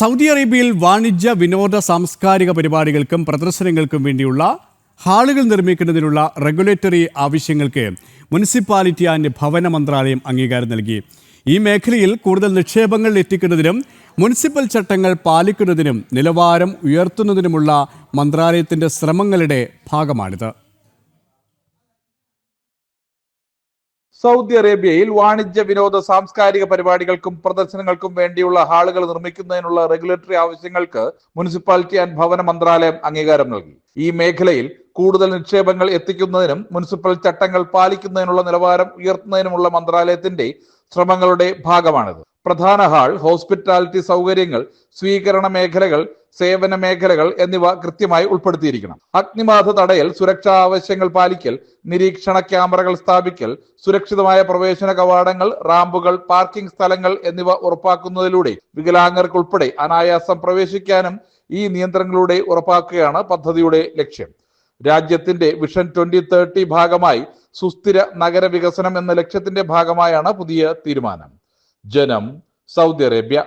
Saudi അറേബ്യയിൽ വാണിജ്യ വിനോദ സാംസ്കാരിക പരിപാടികൾക്കും പ്രദർശനങ്ങൾക്കും വേണ്ടിയുള്ള ഹാളുകൾ നിർമ്മിക്കുന്നതിനുള്ള റെഗുലേറ്ററി ആവശ്യങ്ങൾക്ക് മുനിസിപ്പാലിറ്റി ആൻഡ് ഭവന മന്ത്രാലയം അംഗീകാരം നൽകി. ഈ മേഖലയിൽ കൂടുതൽ നിക്ഷേപങ്ങൾ എത്തിക്കുന്നതിനും മുനിസിപ്പൽ ചട്ടങ്ങൾ പാലിക്കുന്നതിനും നിലവാരം ഉയർത്തുന്നതിനുമുള്ള മന്ത്രാലയത്തിന്റെ ശ്രമങ്ങളുടെ ഭാഗമാണിത്. സൗദി അറേബ്യയിൽ വാണിജ്യ വിനോദ സാംസ്കാരിക പരിപാടികൾക്കും പ്രദർശനങ്ങൾക്കും വേണ്ടിയുള്ള ഹാളുകൾ നിർമ്മിക്കുന്നതിനുള്ള റെഗുലേറ്ററി ആവശ്യങ്ങൾക്ക് മുനിസിപ്പാലിറ്റി ആൻഡ് ഭവന മന്ത്രാലയം അംഗീകാരം നൽകി. ഈ മേഖലയിൽ കൂടുതൽ നിക്ഷേപങ്ങൾ എത്തിക്കുന്നതിനും മുനിസിപ്പൽ ചട്ടങ്ങൾ പാലിക്കുന്നതിനുള്ള നിലവാരം ഉയർത്തുന്നതിനുമുള്ള മന്ത്രാലയത്തിന്റെ ശ്രമങ്ങളുടെ ഭാഗമാണിത്. പ്രധാന ഹാൾ ഹോസ്പിറ്റാലിറ്റി സൗകര്യങ്ങൾ സ്വീകരണ മേഖലകൾ സേവന മേഖലകൾ എന്നിവ കൃത്യമായി ഉൾപ്പെടുത്തിയിരിക്കണം. അഗ്നിബാധ തടയൽ സുരക്ഷാ ആവശ്യങ്ങൾ പാലിക്കൽ നിരീക്ഷണ ക്യാമറകൾ സ്ഥാപിക്കൽ സുരക്ഷിതമായ പ്രവേശന കവാടങ്ങൾ റാമ്പുകൾ പാർക്കിംഗ് സ്ഥലങ്ങൾ എന്നിവ ഉറപ്പാക്കുന്നതിലൂടെ വികലാംഗർക്കുൾപ്പെടെ അനായാസം പ്രവേശിക്കാനും ഈ നിയന്ത്രണങ്ങളിലൂടെ ഉറപ്പാക്കുകയാണ് പദ്ധതിയുടെ ലക്ഷ്യം. രാജ്യത്തിന്റെ വിഷൻ ട്വന്റി തേർട്ടി ഭാഗമായി സുസ്ഥിര നഗര വികസനം എന്ന ലക്ഷ്യത്തിന്റെ ഭാഗമായാണ് പുതിയ തീരുമാനം. ജനം സൗദി അറേബ്യ.